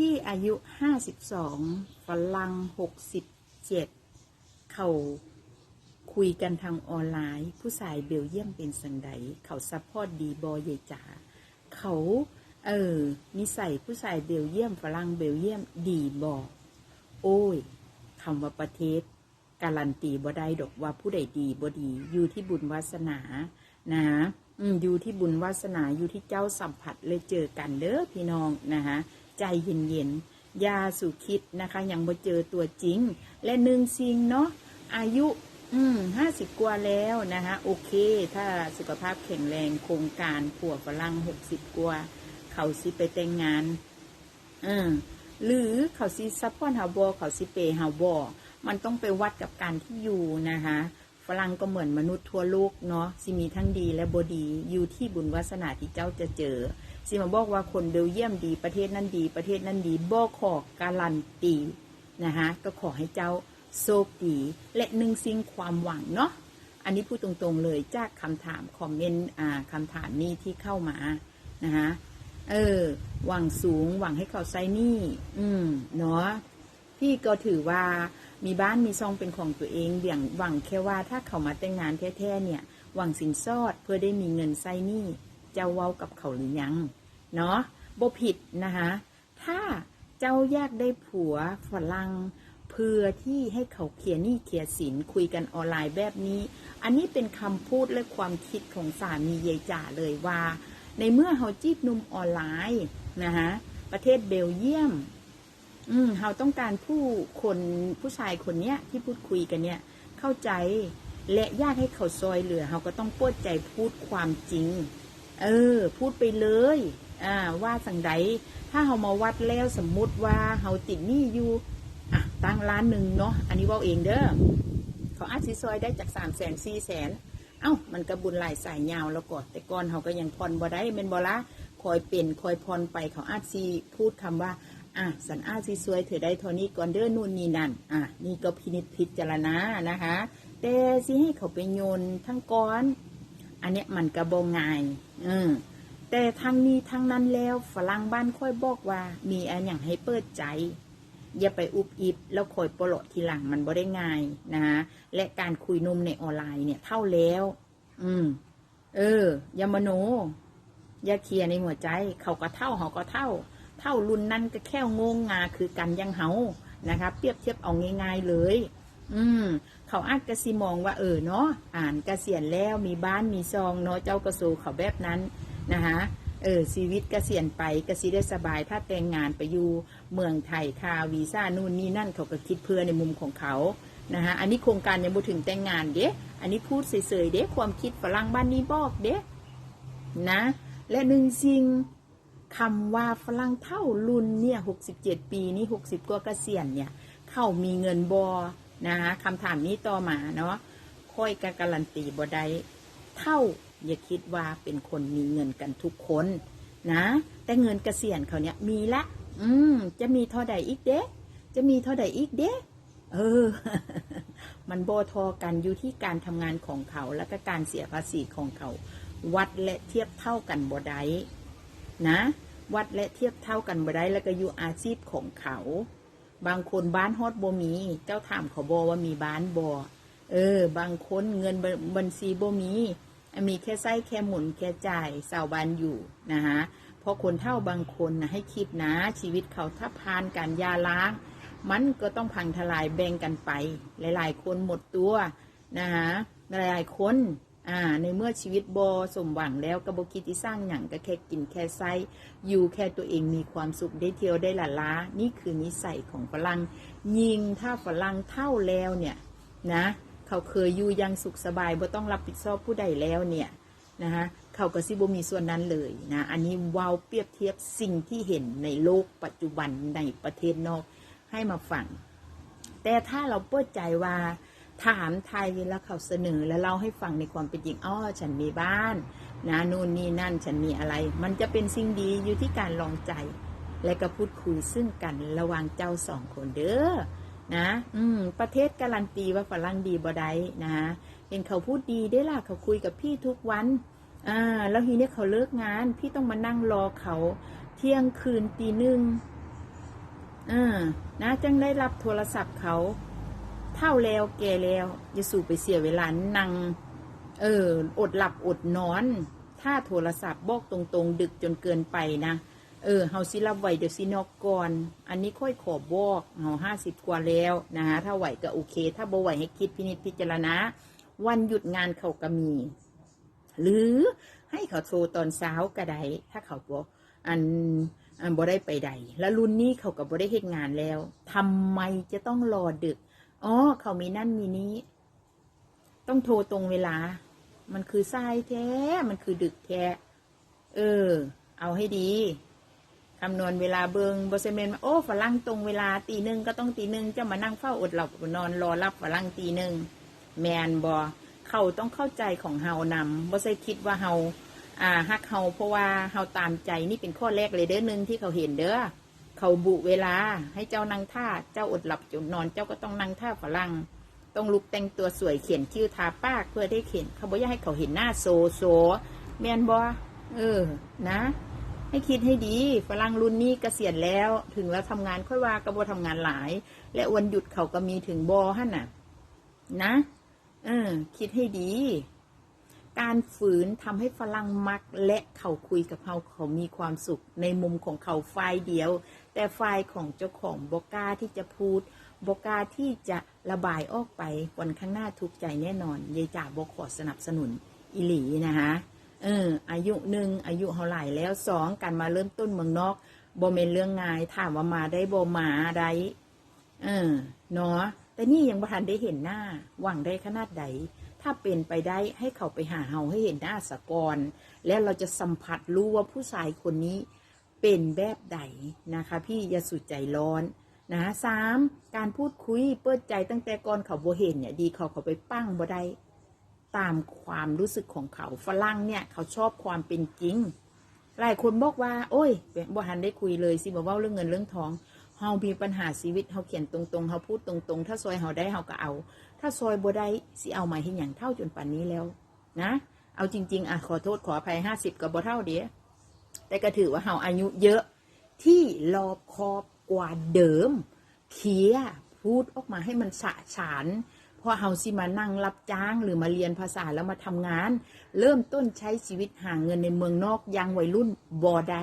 พี่อายุห้าสิบสองฝรั่งหกสิบเจ็ดเขาคุยกันทางออนไลน์ ผู้ชายเบลเยียมเป็นสังไดเขาซัพพอร์ตดีบอยายจ๋าเขาเออนิสัยผู้ชายเบลเยียมฝรั่งเบลเยียมดีบอกโอ้ยคำว่าประเทศ การันตีบ่ได้ดอกว่าผู้ใดดีบ่ดี อยู่ที่บุญวาสนา นะอืมอยู่ที่บุญวาสนาอยู่ที่เจ้าสัมผัสเลยเจอกันเด้อพี่น้องนะคะ ใจเย็นๆยาสุคิดนะคะ ยังบ่เจอตัวจริง และหนึ่งสิ่งเนาะอายุอืมห้าสิบกว่าแล้วนะคะโอเค ถ้าสุขภาพแข็งแรงโครงการผัวฝรั่งหกสิบกว่าเขาสิไปแต่งงานเออหรือเขาสิซัพพอร์ตฮาบอเขาสิเปย์ฮาบอมันต้องไปวัดกับการที่อยู่นะคะฝรั่งก็เหมือนมนุษย์ทั่วโลกเนาะสิมีทั้งดีและบดีอยู่ที่บุญวาสนาที่เจ้าจะเจอ สิมาบอกว่าคนเบลเยียมดีประเทศนั้นดี ประเทศนั้นดีบอกขอการันตีนะคะก็ขอให้เจ้าโชคดีและหนึ่งสิ่งความหวังเนาะอันนี้พูดตรงๆเลยจากคำถามคอมเมนต์อ่าคำถามนี้ที่เข้ามานะคะเออหวังสูงหวังให้เขาใช้นี้อืมเนาะพี่ก็ถือว่ามีบ้านมีซองเป็นของตัวเองเบี่ยงหวังแค่ว่าถ้าเขามาแต่งงานแท้ๆเนี่ย หวังสินสอดเพื่อได้มีเงินใช้นี้ เจ้าเว้ากับเขาหรือยัง เนาะบ่ผิดนะคะถ้าเจ้าอยากได้ผัวฝรั่งเพื่อที่ให้เขาเคลียร์หนี้เคลียร์สินคุยกันออนไลน์แบบนี้ อันนี้เป็นคำพูดและความคิดของสามียายจ่าเลยว่า ในเมื่อเฮาจีบนุ่มออนไลน์นะคะประเทศเบลเยียม อืมเฮาต้องการผู้คนผู้ชายคนเนี้ยที่พูดคุยกันเนี่ย เข้าใจและยากให้เขาซอยเหลือเฮาก็ต้องปวดใจพูดความจริง เออ พูดไปเลย อ่า ว่าสังใดถ้าเฮามาวัดแล้วสมมุติว่าเฮาติดหนี้อยู่อะตั้งล้านหนึ่งเนาะอันนี้เว่าเองเด้อเขาอาจสิซอยได้จากสามแสนสี่แสนเอ้ามันก็บุญหลายสายยาวแล้วก่อนแต่ก่อนเขาก็ยังพรบ่ได้เมนบละคอยเป็นคอยพรไปเขาอาจซีพูดคำว่าอะสันอาจซีสวยเธอได้เทอนี้ก่อนเด้อนู่นนี่นั่น อะนี่ก็พินิจพิจารณานะคะ แต่สิให้เขาไปโยนทั้งก้อน อันเนี้ยมันกระบงง่ายเออแต่ทั้งนี้ทั้งนั้นแล้วฝรั่งบ้านค่อยบอกว่า มีอันอย่างให้เปิดใจ อย่าไปอุบอิบแล้วคอยโปโลทีหลังมันบ่ได้ง่ายนะคะและการคุยนมในออนไลน์เนี่ยเท่าแล้ว อืม เออ อย่ามาโน อย่าเคลียในหัวใจ เขาก็เท่าเขาก็เท่า เท่ารุ่นนั้นก็แค่งงงาคือกันยังเฮานะคะ เปรียบเทียบเอาง่ายๆเลย อืม เขาอาจกระสิมองว่าเออเนาะอ่านเกษียณแล้วมีบ้านมีซองเนาะเจ้ากระสูเขาแบบนั้นนะคะเออชีวิตเกษียณไปกสิได้สบาย ถ้าแต่งงานไปอยู่เมืองไทยคาวีซ่านู่นนี่นั่นเขาก็คิดเพื่อในมุมของเขานะคะอันนี้โครงการยังบ่ถึงแต่งงานเด้อันนี้พูดเฉยๆเด้ความคิดฝรั่งบ้านนี้บอกเด้นะ และหนึ่งสิ่งคำว่าฝรั่งเท่ารุ่นเนี่ยหกสิบเจ็ดปีนี่หกสิบกว่าเกษียณเนี่ย เขามีเงินบอ นะคะคำถามนี้ต่อมาเนาะค่อยกการันตีบ่ได้เท่าอย่าคิดว่าเป็นคนมีเงินกันทุกคนนะ แต่เงินเกษียณเขาเนี่ยมีละ อืม จะมีเท่าใดอีกเด้จะมีเท่าใดอีกเด้เออ มันโบทอกันอยู่ที่การทำงานของเขาและก็การเสียภาษีของเขา วัดและเทียบเท่ากันบ่ได้นะ วัดและเทียบเท่ากันบ่ได้แล้วก็อยู่อาชีพของเขา บางคนบ้านฮอดบ่มี เจ้าถามเขาบอว่ามีบ้านบอเออ บางคนเงินบัญชีบ่มีมีแค่ไส้แค่หมุนแค่จ่ายสาวบานอยู่นะคะเพราะคนเท่าบางคนนะให้คิดนะ ชีวิตเขาถ้าผ่านการยาล้าง มันก็ต้องพังทลายแบ่งกันไป หลาย ๆ คนหมดตัวนะคะหลาย ๆ คน อ่าในเมื่อชีวิตบอสมหวังแล้วกระบคิดที่สร้างอย่างก็แค่กินแค่ไส้อยู่แค่ตัวเองมีความสุขได้เที่ยวได้หละล้า นี่คือนิสัยของฝรั่งยิงถ้าฝรั่งเท่าแล้วเนี่ยนะเขาเคยอยู่ยังสุขสบายบ่ต้องรับผิดชอบผู้ใดแล้วเนี่ยนะคะเขาก็สิบมีส่วนนั้นเลยนะอันนี้วาวเปรียบเทียบสิ่งที่เห็นในโลกปัจจุบันในประเทศนอกให้มาฟังแต่ถ้าเราเปิดใจว่า ถามไทยแล้วเขาเสนอแล้วเล่าให้ฟังในความเป็นจริงอ้อฉันมีบ้านนะนู่นนี่นั่นฉันมีอะไร มันจะเป็นสิ่งดีอยู่ที่การลองใจ และก็พูดคุยซึ่งกันระหว่างเจ้าสองคนเด้อนะอืมประเทศการันตีว่าฝรั่งดีบ่ได้นะเห็นเขาพูดดีได้ล่ะเขาคุยกับพี่ทุกวันอ่าแล้วทีนี้เขาเลิกงาน พี่ต้องมานั่งรอเขาเที่ยงคืนตีหนึ่งเออนะจังได้รับโทรศัพท์เขา เท่าแล้วแก่แล้วอย่าสู่ไปเสียเวลานั่งเอออดหลับอดนอน ถ้าโทรศัพท์บอกตรงๆ ดึกจนเกินไปนะเออเฮาสิรับไหวเดี๋ยวสินอกก่อน อันนี้ค่อยขอบอกเฮาห้าสิบกว่าแล้วนะคะถ้าไหวก็โอเค ถ้าบ่ไหวให้คิดพินิจพิจารณาวันหยุดงานเขาก็มี หรือให้เขาโทรตอนเช้าก็ได้ถ้าเขาบอกอันอันบ่ได้ไปใด แล้วรุ่นนี้เขาก็บ่ได้เฮ็ดงานแล้วทำไมจะต้องรอดึก อ๋อ เขามีนั่นมีนี้ ต้องโทรตรงเวลา มันคือทรายแท้ มันคือดึกแท้ เออ เอาให้ดีคำนวณเวลาเบิงบอสเมนว่าโอ้ฝรั่งตรงเวลาตีหนึ่งก็ต้องตีหนึ่งจะมานั่งเฝ้าอดหลับนอนรอรับฝรั่งตีหนึ่งแมนบอเขาต้องเข้าใจของเฮานำบอสคิดว่าเฮาอ่าฮักเฮาเพราะว่าเฮาตามใจนี่เป็นข้อแรกเลยเด้อหนึ่งที่เขาเห็นเด้อ เขาบุเวลา ให้เจ้านั่งท่า เจ้าอดหลับจนนอนเจ้าก็ต้องนั่งท่าฝรั่งต้องลุกแต่งตัวสวยเขียนคิ้วทาปากเพื่อได้เขียนเขาบอกอยากให้เขาเห็นหน้าโซโซแมนบอเออ นะ ให้คิดให้ดี ฝรั่งรุ่นนี้เกษียณแล้ว ถึงแล้วทำงานค่อยว่ากระบทำงานหลาย และวันหยุดเขาก็มีถึงบอหั่นน่ะ นะ เออ คิดให้ดี การฝืนทำให้ฝรั่งมักและเขาคุยกับเขาเขามีความสุข ในมุมของเขาฝ่ายเดียว แต่ฝ่ายของเจ้าของบอกล้าที่จะพูดบอกล้าที่จะระบายออกไปวันข้างหน้าทุกใจแน่นอนยายจ่าบอกขอสนับสนุนอิหลีนะคะเอออายุหนึ่งอายุเท่าไหร่แล้วสองการมาเริ่มต้นเมืองนอกบ่เมนเรื่องง่ายถามว่ามาได้บ่มาได้เออเนาะแต่นี่ยังบ่ทันได้เห็นหน้าหวังได้ขนาดใด ถ้าเป็นไปได้ให้เขาไปหาเฮาให้เห็นหน้าสะกอนแล้วเราจะสัมผัสรู้ว่าผู้ชายคนนี้เป็นแบบใดนะคะ พี่อย่าสุดใจร้อนนะสามการพูดคุยเปิดใจตั้งแต่ก่อนเขาบ่เห็นเนี่ยดีเขาเขาไปปั้งบ่ได้ตามความรู้สึกของเขาฝรั่งเนี่ย เขาชอบความเป็นจริง หลายคนบอกว่า โอ้ยบ่ทันได้คุยเลยสิบอกว่าเรื่องเงินเรื่องทองเฮามีปัญหาชีวิตเฮาเขียนตรงๆเฮาพูดตรงๆ ถ้าซอยเฮาได้เฮาก็เอา ถ้าซอยบ่ได้สิเอามาเห็นอย่างเท่าจนป่านนี้แล้ว นะ เอาจริง ๆอะขอโทษขออภัยห้าสิบก็บ่เท่าเดียแต่ก็ถือว่าเฮาอายุเยอะที่รอบคอบกว่าเดิมเคียพูดออกมาให้มันฉะฉานพอเฮาสิมานั่งรับจ้างหรือมาเรียนภาษาแล้วมาทำงาน เริ่มต้นใช้ชีวิตหาเงินในเมืองนอกยังวัยรุ่นบอได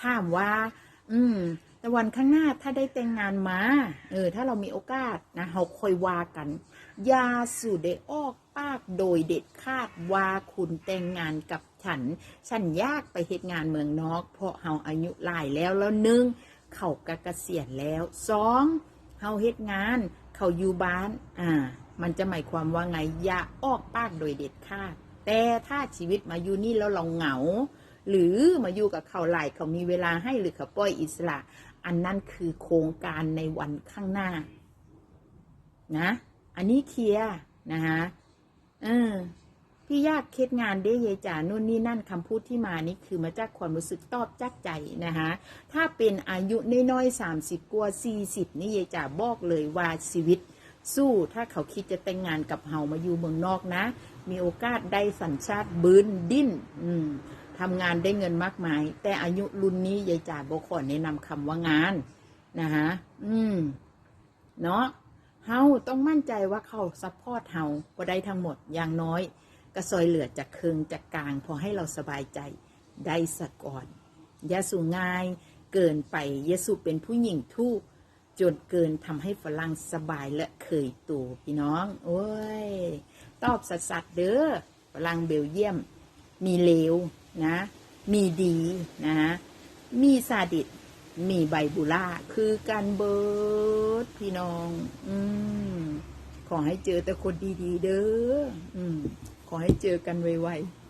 ถามว่า อืมแต่วันข้างหน้าถ้าได้แต่งงานมา เออ ถ้าเรามีโอกาสนะ เราค่อยว่ากัน ยาสู่ได้ออกปากโดยเด็ดขาดว่าคุณแต่งงานกับฉัน ฉันยากไปเหตุงานเมืองนอก เพราะเฮาอายุหลายแล้วแล้วหนึ่งเขากะเกษียณแล้วสองเฮาเฮ็ดงานเขาอยู่บ้าน อ่า มันจะหมายความว่าไงอย่าออกปากโดยเด็ดขาด แต่ถ้าชีวิตมาอยู่นี่แล้วเราเหงา หรือมาอยู่กับเขาหลายเขามีเวลาให้หรือเขาปล่อยอิสระ อันนั้นคือโครงการในวันข้างหน้า นะ อันนี้เคลียร์นะคะเออพี่ยากเคสงานเด้ยายจ๋านู่นนี่นั่นคำพูดที่มานี่คือมาจากความรู้สึกตอบจักใจนะคะถ้าเป็นอายุน้อยๆสามสิบกว่าสี่สิบนี่ยายจ๋าบอกเลยว่าชีวิตสู้ถ้าเขาคิดจะแต่งงานกับเฮามาอยู่เมืองนอกนะ มีโอกาสได้สัญชาติบืนดิ้นอืมทำงานได้เงินมากมาย แต่อายุรุ่นนี้ยายจ๋าบอกขอแนะนำคำว่างาน นะคะอืม เนาะ เฮาต้องมั่นใจว่าเขาซัพพอร์ตเฮาก็ได้ทั้งหมดอย่างน้อยก็ซอยเหลือจากเคืองจากกลางพอให้เราสบายใจได้สะก่อนอย่าสูง่ายเกินไปอย่าสู่เป็นผู้หญิงทุกจนเกินทำให้ฝรั่งสบายและเคยตัวพี่น้อง โอ้ย ตอบสัสๆเด้อฝรั่งเบลเยียม มีเลวนะ มีดีนะฮะมีซาดิส มีไบบูล่า คือการเบิร์ดพี่น้อง อืม ขอให้เจอแต่คนดีๆ เด้อ อืม ขอให้เจอกันไวๆ